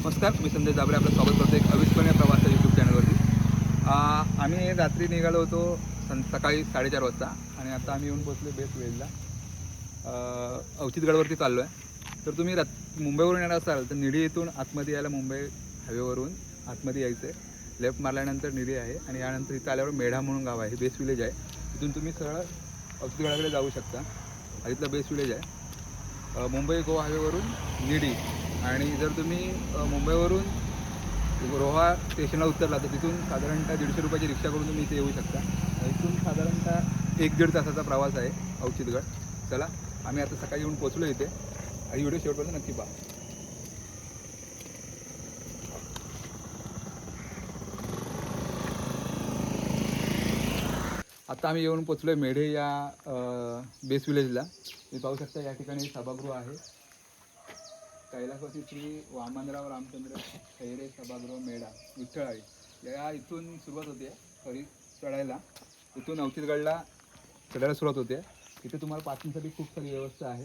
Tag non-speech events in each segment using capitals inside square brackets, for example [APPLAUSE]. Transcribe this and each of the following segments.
नमस्कार मी संजय जाबरे आपलं स्वागत करतो एक अविस्मरणीय प्रवास यूट्यूब चॅनलवरती आम्ही रात्री निघालो होतो सं सकाळी साडेचार वाजता आणि आता आम्ही येऊन पोचलो बेस्ट वेजला अवचितगडवरती चाललो आहे तर तुम्ही रात मुंबईवरून येणार असाल तर निडी इथून आतमध्ये यायला मुंबई हायवेवरून आतमध्ये यायचं आहे लेफ्ट मारल्यानंतर निडी आहे आणि यानंतर इथं आल्यावर मेढा म्हणून गाव आहे बेस्ट विलेज आहे. तिथून तुम्ही सरळ अवचितगडाकडे जाऊ शकता. इथलं बेस्ट विलेज आहे. मुंबई गोवा हायवेवरून निडी आणि जर तुम्ही मुंबईवरून रोहा स्टेशनला उतरला तर तिथून साधारणतः दीडशे रुपयाची रिक्षा करून तुम्ही इथे येऊ शकता. इथून साधारणतः एक दीड तासाचा प्रवास आहे औचितगड चला आम्ही आता सकाळी येऊन पोचलो इथे. आणि व्हिडिओ शेवटपर्यंत नक्की पहा. आता आम्ही येऊन पोचलो आहे मेढे या बेस विलेजला. तुम्ही पाहू शकता या ठिकाणी सभागृह आहे. कैलासवासी श्री वामनराव रामचंद्र खैरे सभागृह मेढा विठ्ठळाई या इथून सुरुवात होते खरी चढायला. इथून अवचितगडला चढायला सुरुवात होते. इथे तुम्हाला पार्किंगसाठी खूप सारी व्यवस्था आहे.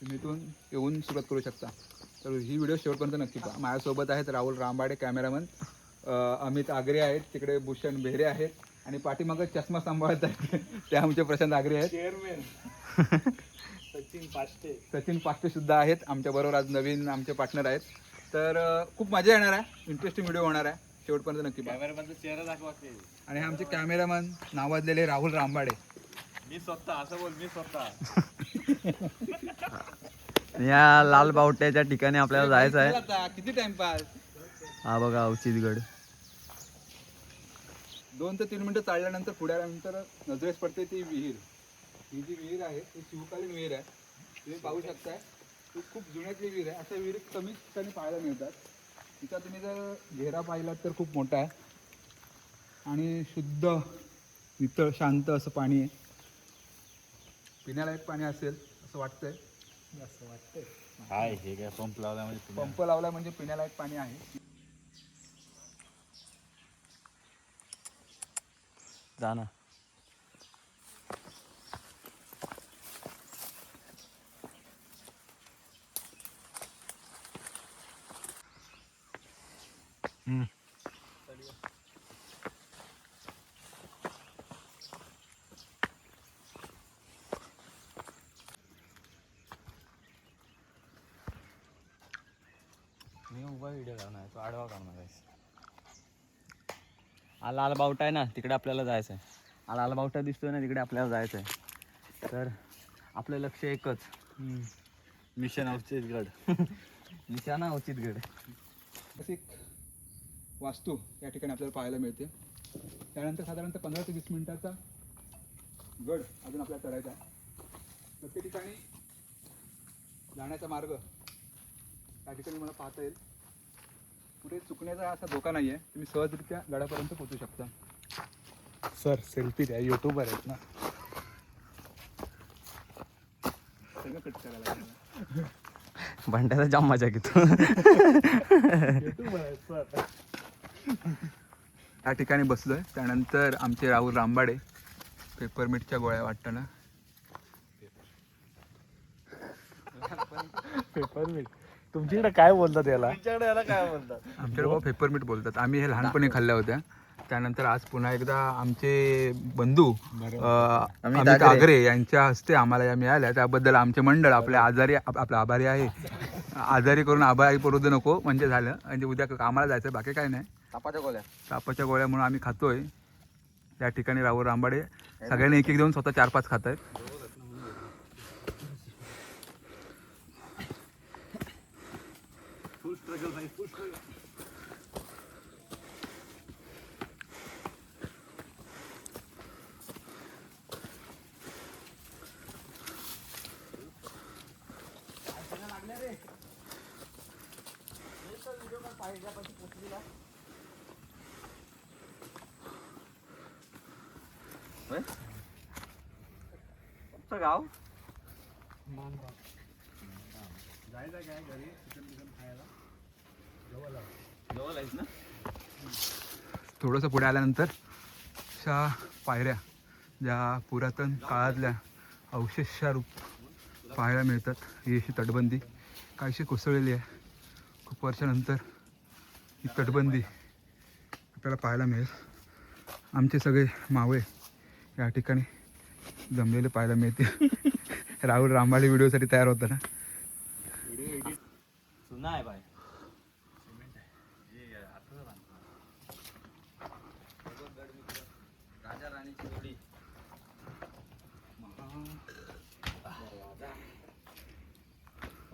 तुम्ही इथून येऊन सुरुवात करू शकता. तर ही व्हिडिओ शेवटपर्यंत नक्की पहा. माझ्यासोबत आहेत राहुल रामबाडे कॅमेरामन अमित आगरे आहेत. तिकडे भूषण बेहरे आहेत. आणि पाठीमागं चष्मा सांभाळत आहेत. [LAUGHS] ते आमचे प्रशांत आगरे आहेत. चेअरमॅन [LAUGHS] सचिन पाष्टे सचिन पाष्टे सुद्धा आहेत. आमच्याबरोबर आज नवीन आमचे पार्टनर आहेत. तर खूप मजा येणार आहे. इंटरेस्टिंग व्हिडिओ होणार आहे. शेवटपर्यंत नक्की कॅमेरामॅनचा चेहरा दाखवा की आणि हे आमचे कॅमेरामन नावाजलेले राहुल रामबाडे. मी स्वतः असं बोल मी स्वतः. या लाल बावट्याच्या ठिकाणी आपल्याला जायचं आहे. आता? किती टाइमपास हा बघा अवचितगड दोन ते तीन मिनिटं चालल्यानंतर पुढे आल्यानंतर नजरेस पडते ती विहीर. ही जी विहीर आहे ती शिवकालीन विहीर आहे. तुम्ही पाहू शकताय ती खूप जुन्यातली विहीर आहे. अशा विहिरी कमीच ठिकाणी पाहायला मिळतात. तिचा तुम्ही जर घेरा पाहिलात तर खूप मोठा आहे. आणि शुद्ध नितळ शांत असं पाणी आहे. पिण्यालायक पाणी असेल असं वाटतंय. असं वाटतंय. हाय हे काय पंप लावला म्हणजे पंप लावला म्हणजे पिण्यालायक पाणी आहे. जा मी उभा व्हिडिओ करणार तो आडवा करणार आहेस हा लाल बावटा आहे ना तिकडे आपल्याला जायचं आहे हा लाल बावटा दिसतोय ना तिकडे आपल्याला जायचं आहे तर आपलं लक्ष एकच. मिशन अवचितगड निशाणा [LAUGHS] अवचितगड वास्तू या ठिकाणी आपल्याला पाहायला मिळते. त्यानंतर साधारणतः पंधरा ते वीस मिनिटाचा गड अजून आपल्याला चढायचा आहे. प्रत्येक ठिकाणी जाण्याचा मार्ग या ठिकाणी मला पाहता येईल. कुठे चुकण्याचा असा धोका नाही आहे तुम्ही सहजरित्या गडापर्यंत पोहोचू शकता. सर सेल्फी द्या. युट्यूबर आहेत ना. सगळं कट करायला लागेल. भंट्याचा जाम मजा घेतो. युट्यूबर आहेत सर. या ठिकाणी बसलोय. त्यानंतर आमचे राहुल रामबाडे पेपरमिटच्या गोळ्या वाटतं ना पेपर मीठ तुमच्याकडे काय बोलतात याला? तुमच्याकडे याला काय बोलतात? आमच्याकडे बाबा पेपरमिट बोलतात. आम्ही हे लहानपणी खाल्ल्या होत्या. त्यानंतर आज पुन्हा एकदा आमचे बंधू अमित आगरे. यांच्या हस्ते आम्हाला या मिळाल्या. त्याबद्दल आमचे मंडळ आपल्या आजारी आप- आपलं आभारी आहे. आजारी करून आभारी पडू दे नको म्हणजे झालं. म्हणजे उद्या कामाला जायचं बाकी काय नाही. तापाच्या गोळ्या. तापाच्या गोळ्या म्हणून आम्ही खातोय. त्या ठिकाणी राहुल रामबाडे सगळ्यांनी एक एक देऊन स्वतः चार पाच खात आहेत गाव जायचं काय घरी चिकन बिकन खायला जवळ आहेस ना थोडंसं पुढे आल्यानंतर अशा पायऱ्या ज्या पुरातन काळातल्या अवशेषा रूप पाहायला मिळतात. ही अशी तटबंदी काहीशी कोसळलेली आहे. खूप वर्षानंतर ही तटबंदी आपल्याला पाहायला मिळेल. आमचे सगळे मावळे या ठिकाणी जमलेले पाहायला मिळतील. [LAUGHS] राहुल रांबाळे व्हिडिओसाठी तयार सुना आहे बाय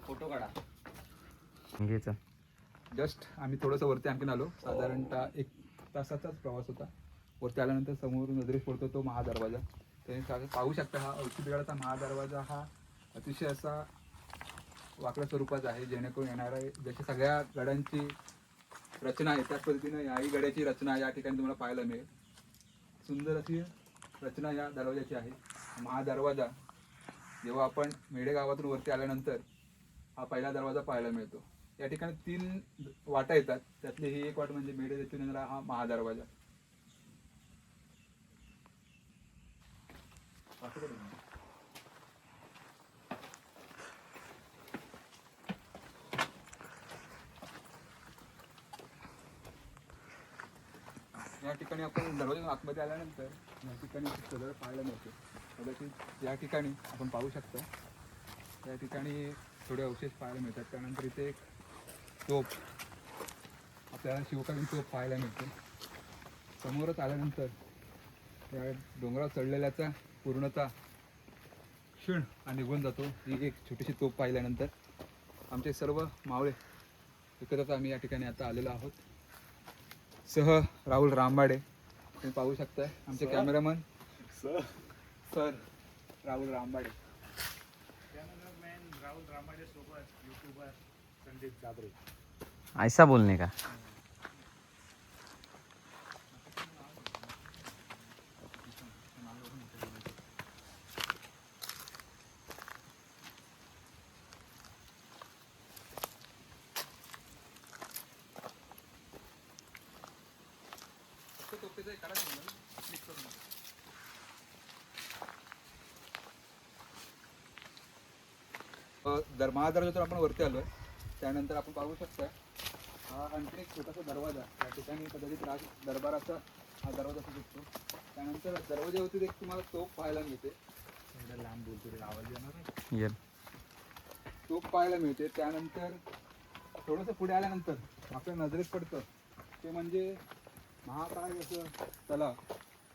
फोटो काढा. जस्ट आम्ही थोडंसं वरती आणखीन आलो. साधारणतः एक तासाचाच प्रवास होता. वरती आल्यानंतर समोर नजरेस पडतो तो महादरवाजा. त्याने पाहू शकता हा औषधगडाचा महादरवाजा हा अतिशय असा वाकड्या स्वरूपाचा आहे जेणेकरून येणारा जशी सगळ्या गड्यांची रचना आहे त्याच पद्धतीनं याही गड्याची रचना या ठिकाणी तुम्हाला पाहायला मिळेल. सुंदर अशी रचना या दरवाजाची आहे. महादरवाजा जेव्हा आपण मेढे गावातून वरती आल्यानंतर हा पहिला दरवाजा पाहायला मिळतो. या ठिकाणी तीन वाटा येतात. त्यातली ही एक वाट म्हणजे मेढे येथून येणारा हा महादरवाजा. या ठिकाणी आपण दरवाजा आतमध्ये आल्यानंतर या ठिकाणी एक पाहायला मिळतो. कदाचित या ठिकाणी आपण पाहू शकतो. या ठिकाणी थोडे अवशेष पाहायला मिळतात. त्यानंतर इथे एक तोप आपल्याला शिवकालीन तोप पाहायला मिळते. समोरच आल्यानंतर या डोंगरावर चढलेल्याचा पूर्णता क्षीण हा निघून जातो. ही एक छोटीशी तोप पाहिल्यानंतर आमचे सर्व मावळे एकत्रच आम्ही या ठिकाणी आता आलेलो आहोत. सह राहुल रामबाडे तुम्ही पाहू शकताय. आमचे cameraman sir. Rahul Rambade. Cameraman Rahul Ramade सोबत युट्यूबर संदीप जाबरे. ऐसा बोलणे का? करून. अ, दर महादरवाजातून आपण वरती आलोय त्यानंतर आपण पाहू शकता हा आणखी एक छोटासा दरवाजा या ठिकाणी कदाचित राज दरबाराचा हा दरवाजा असू शकतो. त्यानंतर दरवाजावरती एक तुम्हाला तोफ पाहायला मिळते. लांब बोलतो आवाज येणार आहे ये तोफ पाहायला मिळते. त्यानंतर थोडंसं पुढे आल्यानंतर आपल्या नजरेत पडतं ते म्हणजे महाकाय असं तलाव.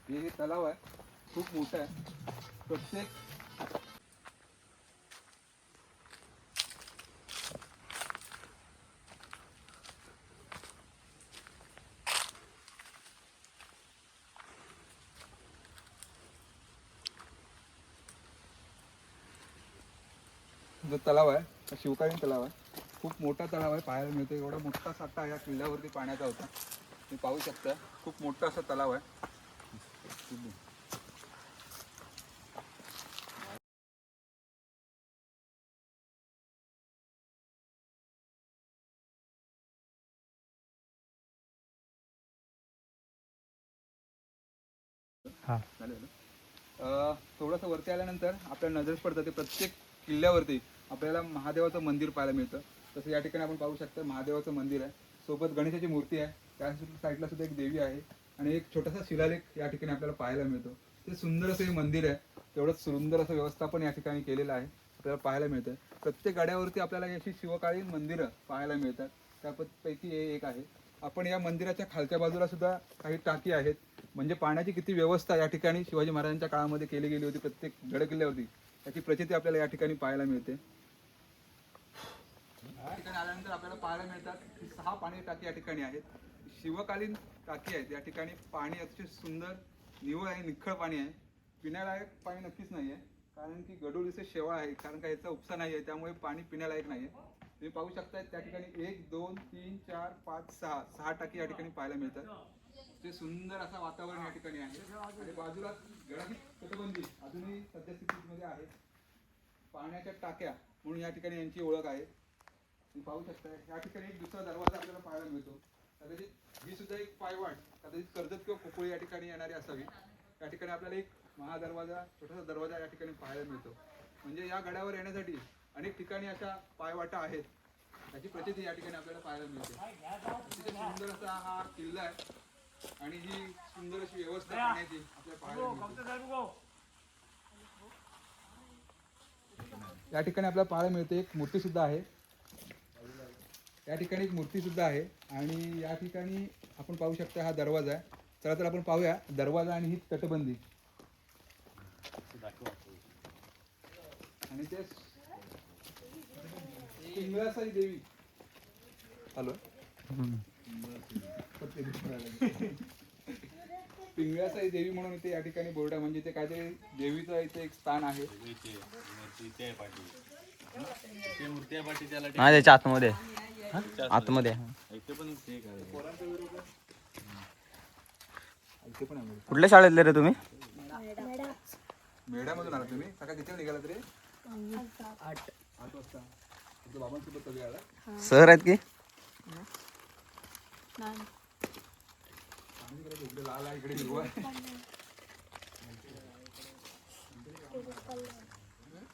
हे हे तलाव आहे खूप मोठं आहे. प्रत्येक जो तलाव आहे शिवकालीन तलाव आहे. खूप मोठा तलाव आहे पाहायला मिळतो एवढा मोठा साठा या किल्ल्यावरती पाण्याचा होता. तुम्ही पाहू शकता खूप मोठा असा तलाव आहे. हा. थोडंसं वरती आल्यानंतर आपल्या नजरेस पडतं ते प्रत्येक किल्ल्यावरती आपल्याला महादेवाचं मंदिर पाहायला मिळतं. तसं या ठिकाणी आपण पाहू शकता महादेवाचं मंदिर आहे. सोबत गणेशाची मूर्ती आहे. त्या साईडला सुद्धा एक देवी आहे. आणि एक छोटासा शिलालेख या ठिकाणी आपल्याला पाहायला मिळतो. ते सुंदर असं हे मंदिर आहे. तेवढंच सुंदर असं व्यवस्थापन या ठिकाणी केलेलं आहे. आपल्याला पाहायला मिळतं प्रत्येक गाड्यावरती आपल्याला अशी शिवकालीन मंदिरं पाहायला मिळतात. त्यापैकी हे एक आहे. आपण या मंदिराच्या खालच्या बाजूला सुद्धा काही टाकी आहेत. म्हणजे पाण्याची किती व्यवस्था या ठिकाणी शिवाजी महाराजांच्या काळामध्ये केली गेली होती प्रत्येक गडकिल्ल्यावरती. त्याची प्रचिती आपल्याला या ठिकाणी पाहायला मिळते. ठिकाणी आल्यानंतर आपल्याला पाहायला मिळतात की सहा पाणी टाकी या ठिकाणी आहेत. शिवकालीन टाकी आहेत. या ठिकाणी पाणी अतिशय सुंदर निवळ आहे निखळ पाणी आहे. पिण्यालायक पाणी नक्कीच नाही आहे कारण की गडोळ शेवाळ आहे. कारण का याचा उपसा नाही आहे त्यामुळे पाणी पिण्यालायक नाही आहे तुम्ही पाहू शकता त्या ठिकाणी एक दोन तीन चार पाच सहा सहा टाकी या ठिकाणी पाहायला मिळतात. ते सुंदर असं वातावरण या ठिकाणी आहे. आणि बाजूला गडाची तटबंदी अजूनही सद्यस्थितीमध्ये आहे. पाण्याच्या टाक्या म्हणून या ठिकाणी यांची ओळख आहे. तुम्ही पाहू शकता या ठिकाणी एक दुसरा दरवाजा आपल्याला पाहायला मिळतो. कदाचित ही सुद्धा एक पायवाट. कदाचित कर्जत किंवा खोपोळी या ठिकाणी येणारी असावी. या ठिकाणी आपल्याला एक महादरवाजा छोटासा दरवाजा या ठिकाणी पाहायला मिळतो. म्हणजे या गडावर येण्यासाठी अनेक ठिकाणी अशा पायवाटा आहेत. त्याची प्रचिती या ठिकाणी आपल्याला पाहायला मिळते. सुंदर असा हा किल्ला आहे. आणि ही सुंदर अशी व्यवस्था पाण्याची आपल्याला पाहायला मिळते. या ठिकाणी आपल्याला पाहायला मिळते एक मूर्ती सुद्धा आहे. या ठिकाणी एक मूर्ती सुद्धा आहे आणि या ठिकाणी आपण पाहू शकता हा दरवाजा आहे. चला तर आपण पाहूया दरवाजा आणि ही तटबंदी. आणि ते पिंगळासाई देवी. हॅलो? पिंगळासाई देवी म्हणून इथे या ठिकाणी बोर्ड आहे. म्हणजे ते काहीतरी देवीचं इथे एक स्थान आहे. हा? त्याच्या आतमध्ये. आतमध्ये कुठल्या शाळेतले रे तुम्ही? मेढ्यामधून आला तुम्ही? सकाळ किती निघाला तरी? आठ आठ वाजता. तुमच्या बाबांसोबत कधी आला? सर आहेत की? इकडे इकडे लाल आहे इकडे हिरवा आहे.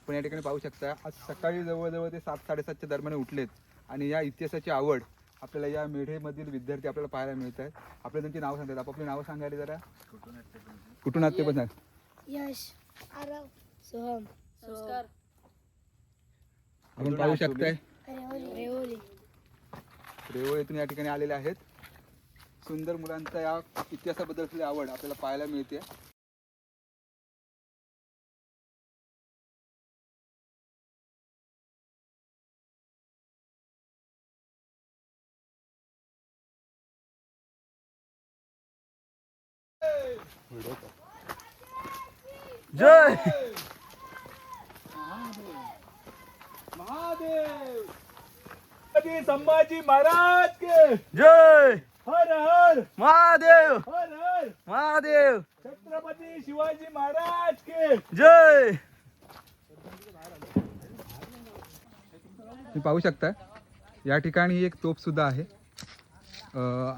पण या ठिकाणी पाहू शकता आज सकाळी जवळजवळ ते सात साडेसातच्या दरम्यान उठलेत. आणि या इतिहासाची आवड आपल्याला या मेढेमधील विद्यार्थी आपल्याला पाहायला मिळत आहेत आपल्याला त्यांची नावं सांगतात. आपापली नावं सांगायला जरा. कुठून आहात ते पण सांग. यश आरव. सोहम. संस्कार आपण पाहू शकताय. रेवली. रेवली. रेवळ येथून या ठिकाणी आलेले आहेत. सुंदर मुलांचा या इतिहासाबद्दल आवड आपल्याला पाहायला मिळते. जय! महादेव। छत्रपती संभाजी महाराज के। जय! हर हर। महादेव! हर हर। महादेव! छत्रपती शिवाजी महाराज के। जय! तुम्ही पाहू शकता या ठिकाणी एक तोफ सुद्धा आहे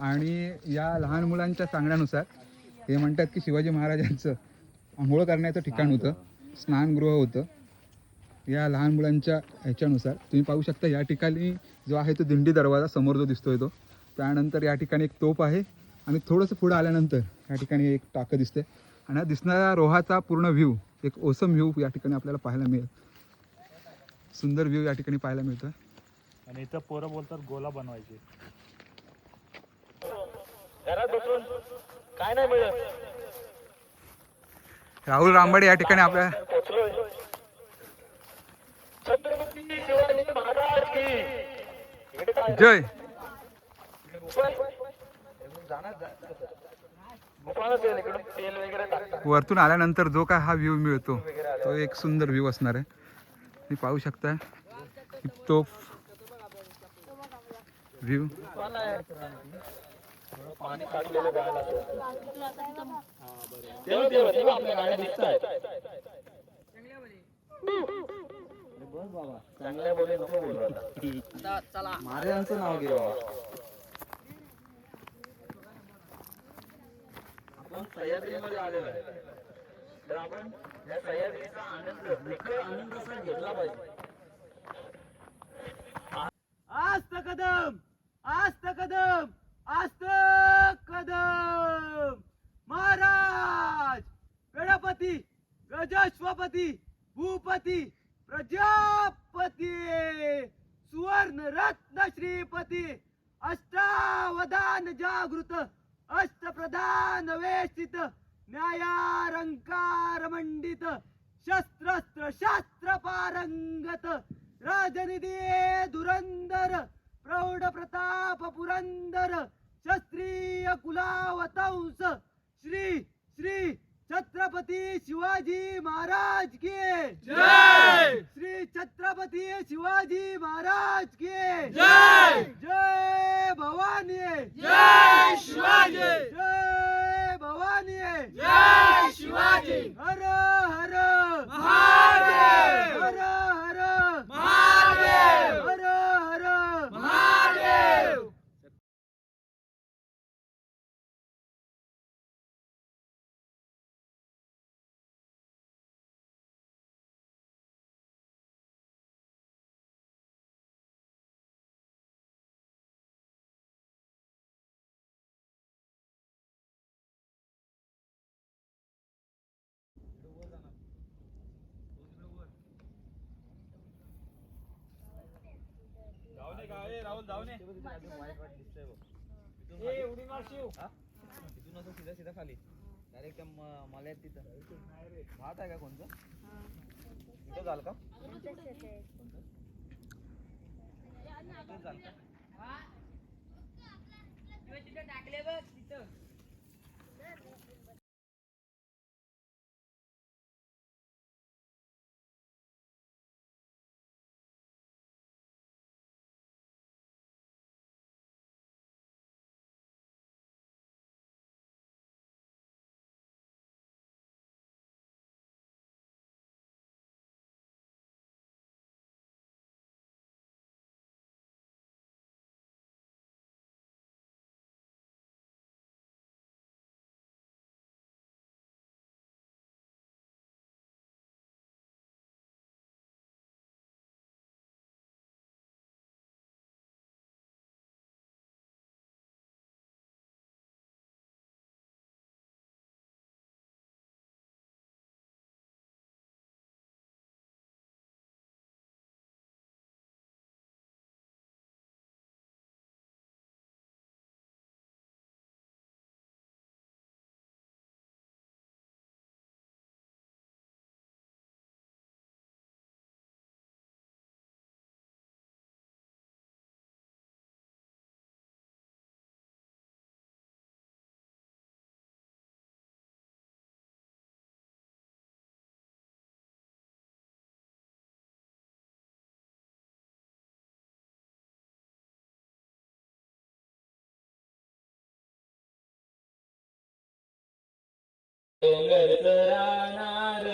आणि या लहान मुलांच्या सांगण्यानुसार हे म्हणतात की शिवाजी महाराजांचं आंघोळ करण्याचं ठिकाण होतं. स्नानगृह होतं. या लहान मुलांच्या ह्याच्यानुसार तुम्ही पाहू शकता या ठिकाणी जो आहे तो दिंडी दरवाजा समोर जो दिसतोय तो. त्यानंतर या ठिकाणी एक तोफ आहे आणि थोडंसं पुढं आल्यानंतर या ठिकाणी एक टाकं दिसते आणि हा दिसणारा रोहाचा पूर्ण व्ह्यू एक ओसम व्ह्यू या ठिकाणी आपल्याला पाहायला मिळेल. सुंदर व्ह्यू या ठिकाणी पाहायला मिळतोय. आणि इथं पोरं बोलतात गोला बनवायचे. राहुल रामबडे या ठिकाणी आपल्या जय. वरतून आल्यानंतर जो काय हा व्ह्यू मिळतो तो एक सुंदर व्ह्यू असणार आहे. तुम्ही पाहू शकता ही तोफ व्ह्यू महाराजांचं नाव घे बाबा. आपण सह्याद्रीमध्ये आलेलो आहे. तर आपण या सह्याद्रीचा आनंद निखळ आनंद असा घेतला पाहिजे. आस्त कदम! आस्त कदम! आस्त कदम! महाराज! गणपती गजस्वपती भूपती प्रजापती सुवर्ण रत्न श्रीपती अष्टावधान जागृत अष्टप्रधान वेष्टित न्यायारंकार मंडित शस्त्रस्त्र शास्त्र पारंगत राजनिधी धुरंदर प्रौढ प्रताप पुरंदर क्षत्रिय कुलावतंस श्री श्री छत्रपती शिवाजी महाराज के। जय! श्री छत्रपती शिवाजी महाराज के। जय! जय भवानी। जय शिवाजी! जय भवानी। जय शिवाजी! हर हर। महादेव! हर हर महादेव हर हर महादेव तिथून असं सीधा सीधा खाली. डायरेक्ट त्या म- मल्यात तिथं. भात आहे का कोणतं? तिथं झालं का? तिथं झालं का? डोंगरच राहणार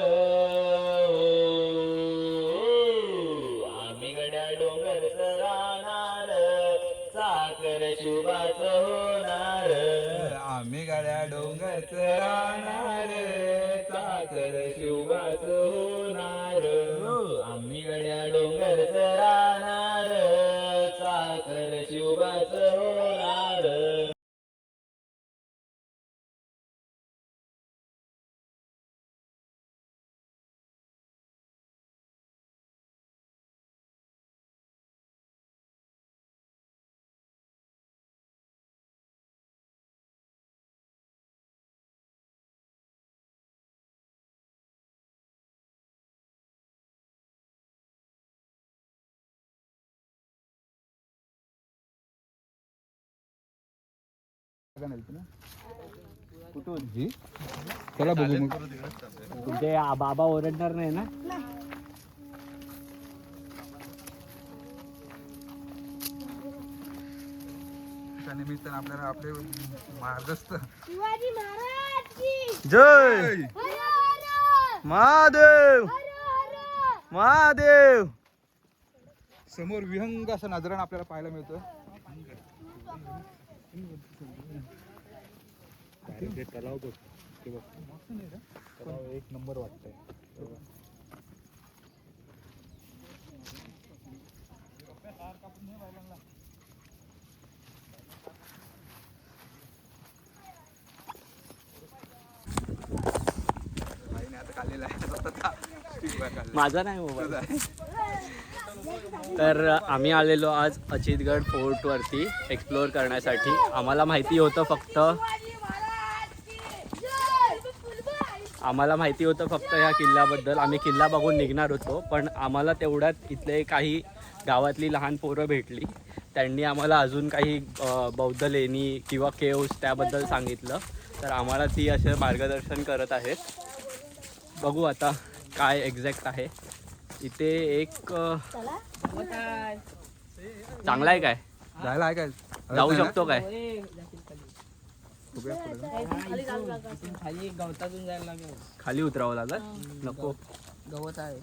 आम्ही गड्या डोंगरच राहणार साखर शुभाच होणार. आम्ही गाड्या डोंगरच राहणार साखर शुभाच होणार. आम्ही गड्या डोंगरच राहणार कुठून जी चला बघू मग. तुमचे आ- बाबा ओरडणार नाही ना? त्या निमित्तानं आपल्याला आपले मार्गस्थ शिवाजी महाराज की जय! हर हर! महादेव! हर हर! महादेव! समोर विहंग असं नजरानं आपल्याला पाहायला मिळतं. तलाव बघ ते बघ. तलाव एक नंबर वाटतंय. माझा नाही मोबाईल. तर आम्ही आलेलो आज अचितगड फोर्टवरती एक्सप्लोअर करण्यासाठी आम्हाला माहिती होतं फक्त शिवाजी महाराज की जय आम्हाला माहिती होतं फक्त ह्या किल्ल्याबद्दल. आम्ही किल्ला बघून निघणार होतो पण आम्हाला तेवढ्यात इथले काही गावातली लहान पोरं भेटली. त्यांनी आम्हाला अजून काही बौद्ध लेणी किंवा केव्स त्याबद्दल सांगितलं. तर आम्हाला ती असे मार्गदर्शन करत आहेत. बघू आता काय एक्झॅक्ट आहे. इथे एक चांगला आहे काय? जायला आहे काय? जाऊ शकतो काय? खाली गवतातून जायला लागेल. खाली उतरावं लागत नको. गवत आहे.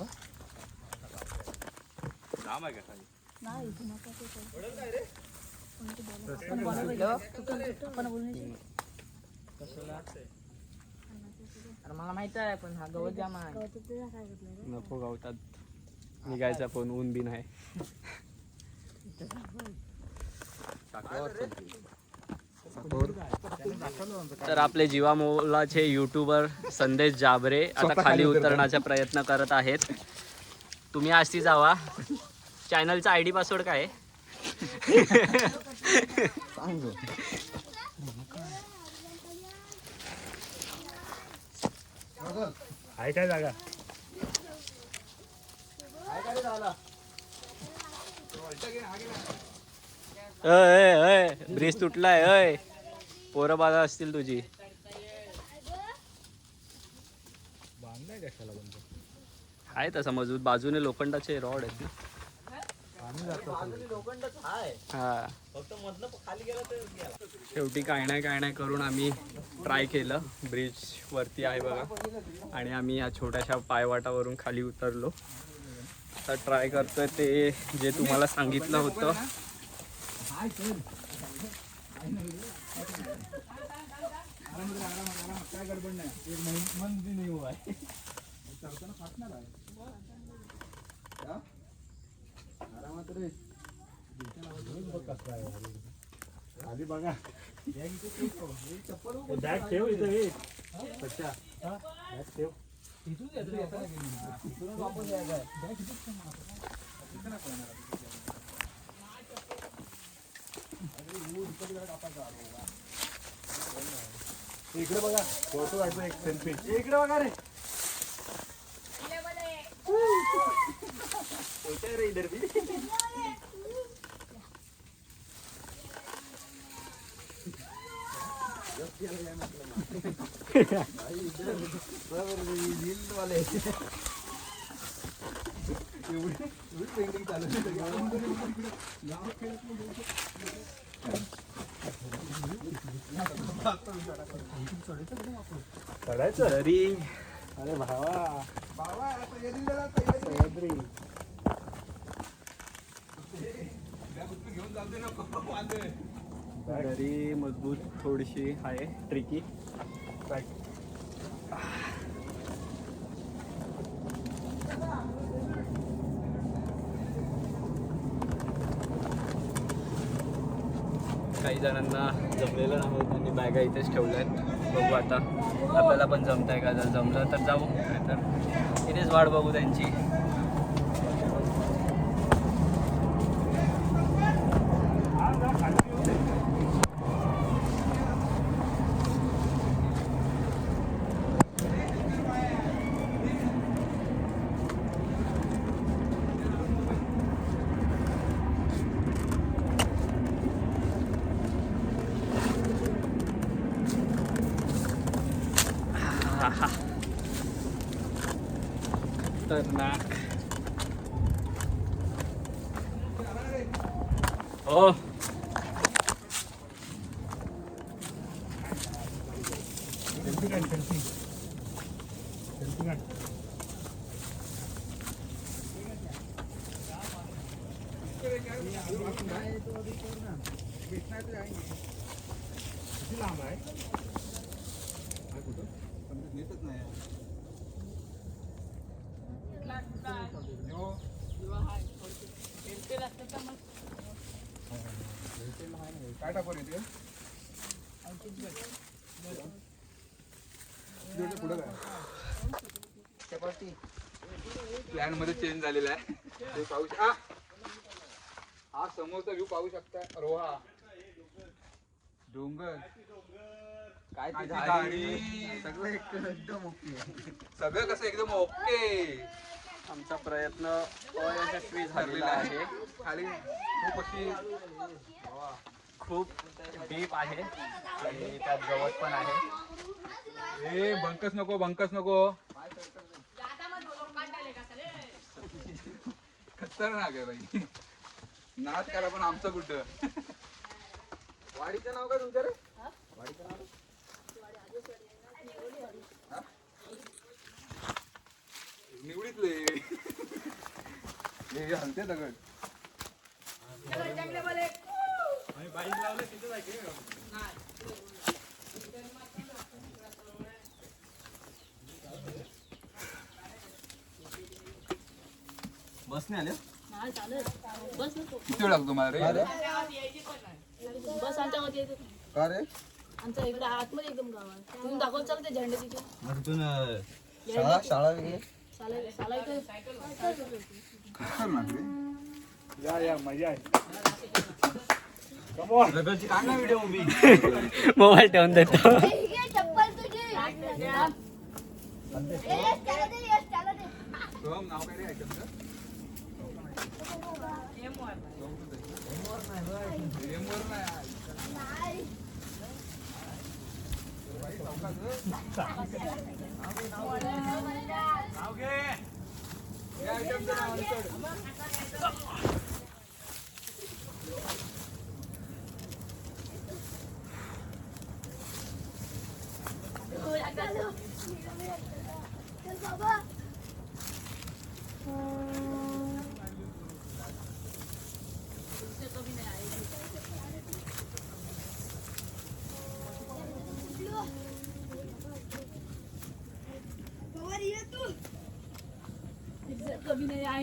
अरे मला माहीत आहे पण हा गवत जाम आहे. नको गावतात. निघायचा पण ऊन बिन आहे. तर आपले जीवा मोलाचे युट्यूबर संदेश जाबरे आता खाली उतरण्याचा प्रयत्न करत आहेत. तुम्ही आजची जावा. चॅनलचा आय डी पासवर्ड काय आहे? काय जागा? ब्रिज तुटलाय अय. पोरं बाजा असतील तुझी. आहे तसा मजबूत. बाजूने लोखंडाचे रॉड आहेत ना. हा. शेवटी काय नाही काय नाही करून आम्ही ट्राय केलं. ब्रिज वरती आहे बघा. आणि आम्ही या छोट्याशा पायवाटावरून खाली उतरलो. आता ट्राय करतोय ते जे तुम्हाला सांगितलं होतं. काय गडबड नाही एक मन- नाही हुआ है चढताना फाटणार आहे आरामात रे आधी बघा. बॅग ठेव इथं ये अच्छा बॅग ठेव तिथून वापस यायचं बॅग इथेच इकडे बघा फोटो काढतो एक सेल्फी. इकडे बघा रे. पेंटिंग चालू [LAUGHS] चढायचं तरी अरे भावा तयारी. सह्याद्री. तरी मजबूत थोडीशी आहे ट्रिकी जणांना जमलेलं नाही त्यांनी बॅगा इथेच ठेवल्या आहेत. बघू आता. आपल्याला पण जमत आहे का? जर जमलं तर जाऊ. तर इथेच वाट बघू त्यांची. काय टाकून येते पुढं काय प्लॅनमध्ये चेंज झालेला आहे. पाहू शक- आ! हा समोरचा व्ह्यू पाहू शकता. रोहा. डोंगर. काय सगळं एकदम ओके. सगळं कसं एकदम ओके? आमचा प्रयत्न अयशस्वी झालेला आहे. खाली खूप अशी खूप डीप आहे आणि त्यात गवत पण आहे. ए बंकस नको बंकस नको. खतरनाक आहे बाई. नाच करा पण आमचं कुठं? वाडीचं नाव काय तुमचं रे? वाडीचं नाव? निवडीतले हे हलते दगड. बसने आले? बस नको किती वेळ लागतो मला रे? बस आमच्या मध्ये येते. का रे? आमच्या इकडे आतमध्ये एकदम गावात तुम्ही दाखवत चाल ते झेंडे तिथे. तिथून शाळा शाळा वगैरे? रे या या मजा आहे. मोबाईल ठेवून देतो चप्पल तुझी सोहम नाव काय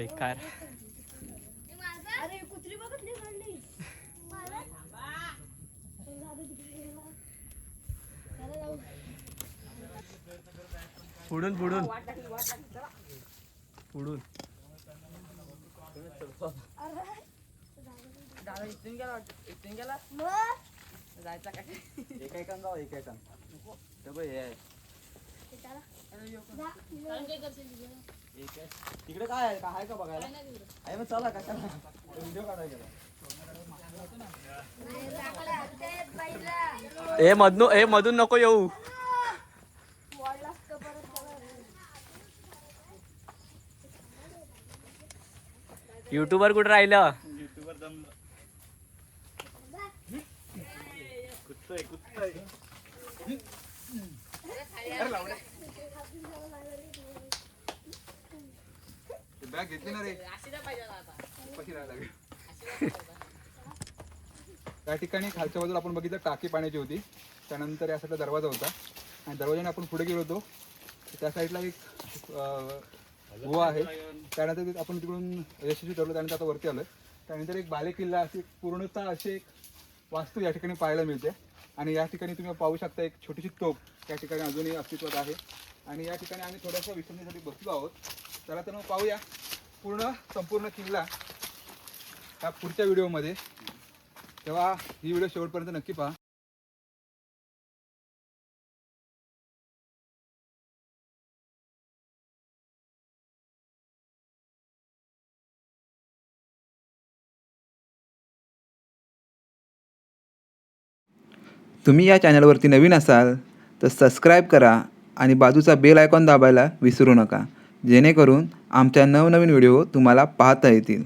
बेकार. अरे कुत्री बघितली काढली पुढून पुढून. पुढून. दादा इथून गेला वाटतं. इथून गेला? जायचा काय एक एकान जाऊ एक एकान ते बघ हे. तिकडे काय आहे? का आहे का बघायला? आहे मग चला कशाला व्हिडिओ काढायला गेला. ए मधून ए मधून नको येऊ. युट्यूबर कुठं राहिलं? युट्यूबर दम बॅग घेतली ना रे? उपाशी राहायला लागेल. त्या ठिकाणी खालच्या बाजूला आपण बघितलं टाकी पाण्याची होती. त्यानंतर या साईडला दरवाजा होता. आणि दरवाजाने आपण पुढे गेलो होतो. त्या साईडला एक गुहा आहे. त्यानंतर आपण तिकडून यशस्वी ठरलो. त्यानंतर आता वरती आलोय. त्यानंतर एक बाले किल्ला अशी पूर्णतः अशी एक वास्तू या ठिकाणी पाहायला मिळते. आणि या ठिकाणी तुम्ही पाहू शकता एक छोटीशी तोप या ठिकाणी अजूनही अस्तित्वात आहे. आणि या ठिकाणी आम्ही थोडंसं विश्रांतीसाठी बसलो आहोत. चला तर मग पाहूया पूर्ण संपूर्ण किल्ला या पुढच्या व्हिडिओमध्ये. तेव्हा ही व्हिडिओ शेवटपर्यंत नक्की पहा. तुम्ही या चॅनलवरती नवीन असाल तर सबस्क्राईब करा आणि बाजूचा बेल आयकॉन दाबायला विसरू नका. जेणेकरून आमच्या नवनवीन व्हिडिओ तुम्हाला पाहता येतील.